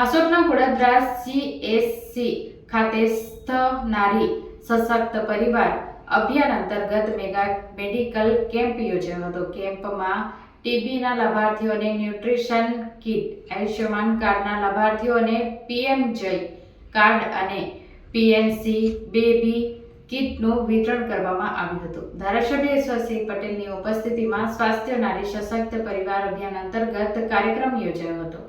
હાસોટના Godadara CSC ખાતે સ્થ નારી સશક્ત પરિવાર અભિયાન અંતર્ગત મેગા મેડિકલ કેમ્પ યોજાયો હતો. કેમ્પમાં ટીબીના લાભાર્થીઓને ન્યુટ્રિશન કિટ, આયુષ્યમાન કાર્ડના લાભાર્થીઓને પીએમ જય કાર્ડ અને પીએનસી બેબી કિટનું વિતરણ કરવામાં આવ્યું હતું. ધારાસભ્ય યશવંતસિંહ પટેલની ઉપસ્થિતિમાં સ્વાસ્થ્ય નારી સશક્ત પરિવાર અભિયાન અંતર્ગત કાર્યક્રમ યોજાયો હતો.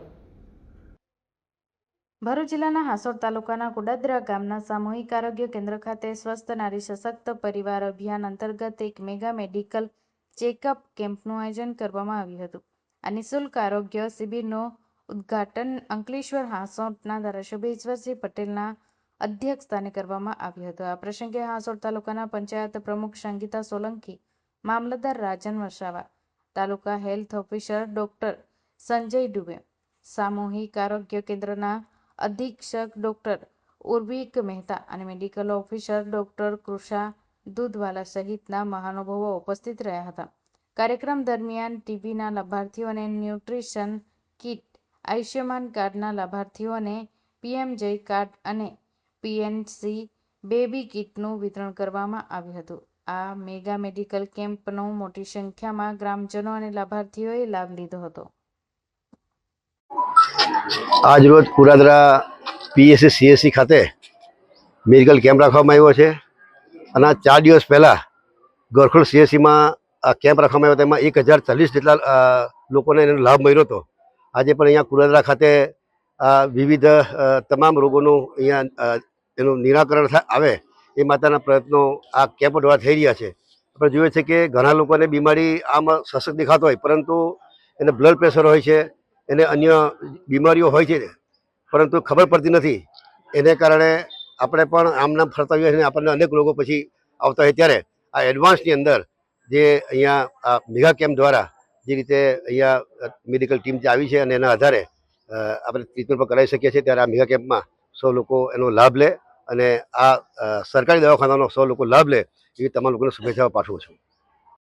ભરૂચ જિલ્લાના હાસોડ તાલુકાના કુડાદરા ગામના સામૂહિક આરોગ્ય કેન્દ્ર ખાતે સ્વસ્થ નારી સશક્ત પરિવાર અભિયાન અંતર્ગત એક મેગા મેડિકલ ચેકઅપ કેમ્પનું આયોજન કરવામાં આવ્યું હતું. આ નિઃશુલ્ક આરોગ્ય શિબિરનું ઉદ્ઘાટન અંકલેશ્વર હાસોટના ધારાસભ્ય ઈશ્વરસિંહ પટેલના અધ્યક્ષ સ્થાને કરવામાં આવ્યું હતું. આ પ્રસંગે હાંસોડ તાલુકાના પંચાયત પ્રમુખ સંગીતા સોલંકી, મામલતદાર Rajan Vasava, taluka health officer doctor Sanjay Dubey, સામૂહિક આરોગ્ય કેન્દ્રના અધિક્ષક ડોક્ટર ઉર્વિક મહેતા અને medical officer doctor Krusha Dudhwala સહિતના મહાનુભાવો ઉપસ્થિત રહ્યા હતા. કાર્યક્રમ દરમિયાન ટીબીના લાભાર્થીઓને ન્યુટ્રિશન કિટ, આયુષ્યમાન કાર્ડના લાભાર્થીઓને પીએમ જય કાર્ડ અને પીએનસી બેબી કિટનું વિતરણ કરવામાં આવ્યું હતું. આ મેગા મેડિકલ કેમ્પનો મોટી સંખ્યામાં ગ્રામજનો અને લાભાર્થીઓએ લાભ લીધો હતો. આજરોજ કુરાદરા પીએસસી, સીએસસી ખાતે મેડિકલ કેમ્પ રાખવામાં આવ્યો છે અને ચાર દિવસ પહેલાં ગોરખોડ સીએસસીમાં આ કેમ્પ રાખવામાં આવ્યો તેમાં એક હજાર ચાલીસ જેટલા લોકોને એનો લાભ મળ્યો હતો. આજે પણ અહીંયા કુરાદરા ખાતે આ વિવિધ તમામ રોગોનું અહીંયા એનું નિરાકરણ આવે એ માતાના પ્રયત્નો આ કેમ્પ દ્વારા થઈ રહ્યા છે. આપણે જોઈએ છે કે ઘણા લોકોને બીમારી આમ સશક્ત દેખાતો હોય, પરંતુ એને બ્લડ પ્રેશર હોય છે એને અન્ય બીમારીઓ હોય છે, પરંતુ ખબર પડતી નથી. એને કારણે આપણે પણ આમ નામ ફરતા હોઈએ અને આપણને અનેક લોકો પછી આવતા હોય ત્યારે આ એડવાન્સની અંદર જે અહીંયા આ મેગા કેમ્પ દ્વારા જે રીતે અહીંયા મેડિકલ ટીમ જે આવી છે અને એના આધારે આપણે ટ્રીટમેન્ટ પણ કરાવી શકીએ છીએ ત્યારે આ મેગા કેમ્પમાં સૌ લોકો એનો લાભ લે અને આ સરકારી દવાખાનાનો સૌ લોકો લાભ લે એવી તમામ લોકોને શુભેચ્છાઓ પાઠવું છું.